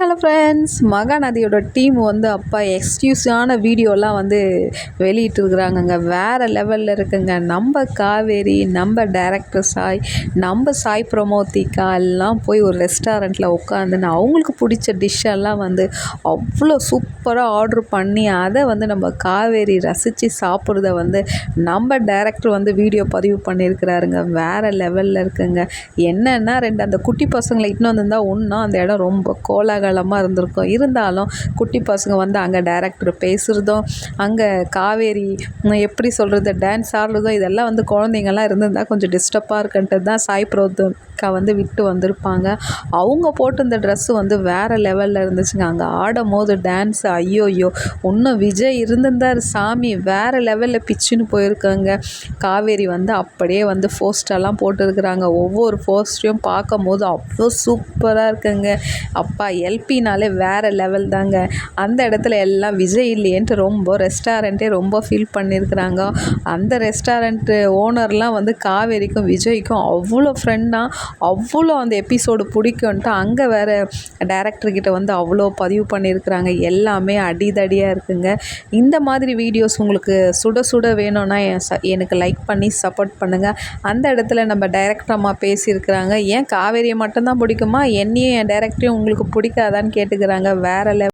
Hello friends மகாநதியோட team வந்து அப்பா எக்ஸ்க்யூஸான வீடியோலாம் வந்து வெளியிட்டுருக்குறாங்கங்க. வேறு லெவலில் இருக்குங்க. நம்ம காவேரி நம்ம டேரக்டர் சாய் நம்ம சாய் பிரமோதிகா எல்லாம் போய் ஒரு ரெஸ்டாரண்ட்டில் உட்காந்துன்னு அவங்களுக்கு பிடிச்ச டிஷ்ஷெல்லாம் வந்து அவ்வளோ சூப்பராக ஆர்டர் பண்ணி அதை வந்து நம்ம காவேரி ரசித்து சாப்பிட்றத வந்து நம்ம டேரக்டர் வந்து வீடியோ பதிவு பண்ணியிருக்கிறாருங்க. வேறு லெவலில் இருக்குங்க. என்னென்னா ரெண்டு அந்த குட்டி பசங்களை இட்டுன்னு வந்திருந்தா ஒன்றும் அந்த இடம் ரொம்ப கோலாகலமாக இருந்திருக்கும். இருந்தாலும் குட்டி பசங்க வந்து அங்கே டேரக்டர் பேசுகிறதும் அங்கே காவேரி எப்படி சொல்கிறது டான்ஸ் ஆடுறதும் இதெல்லாம் வந்து குழந்தைங்கள்லாம் இருந்திருந்தால் கொஞ்சம் டிஸ்டர்பாக இருக்குன்ட்டு தான் சாய் அக்கா வந்து விட்டு வந்திருப்பாங்க. அவங்க போட்டிருந்த ட்ரெஸ்ஸு வந்து வேறு லெவலில் இருந்துச்சுங்க. அங்கே ஆடும் போது டான்ஸு ஐயோ ஐயோ இன்னும் விஜய் இருந்திருந்தார் சாமி. வேறு லெவலில் பிச்சுன்னு போயிருக்காங்க. காவேரி வந்து அப்படியே வந்து போஸ்டெல்லாம் போட்டுருக்குறாங்க. ஒவ்வொரு போஸ்டையும் பார்க்கும் போது அவ்வளோ சூப்பராக இருக்குங்க. அப்பா எல்பினாலே வேறு லெவல் தாங்க. அந்த இடத்துல எல்லாம் விஜய் இல்லையேன்ட்டு ரொம்ப ரெஸ்டாரண்ட்டே ரொம்ப ஃபீல் பண்ணியிருக்கிறாங்க. அந்த ரெஸ்டாரண்ட்டு ஓனர்லாம் வந்து காவேரிக்கும் விஜய்க்கும் அவ்வளோ ஃப்ரெண்டாக அவ்வளோ அந்த எபிசோடு பிடிக்கும்ன்ட்டு அங்கே வேறு டேரக்டர்கிட்ட வந்து அவ்வளோ பதிவு பண்ணியிருக்கிறாங்க. எல்லாமே அடிதடியாக இருக்குங்க. இந்த மாதிரி வீடியோஸ் உங்களுக்கு சுட சுட வேணும்னா எனக்கு லைக் பண்ணி சப்போர்ட் பண்ணுங்கள் அந்த இடத்துல நம்ம டைரக்டர் அம்மா பேசியிருக்கிறாங்க. ஏன் காவேரியை மட்டும்தான் பிடிக்குமா? என்னையும் என் டைரக்டரையும் உங்களுக்கு பிடிக்காதான்னு கேட்டுக்கிறாங்க. வேறு லெவல்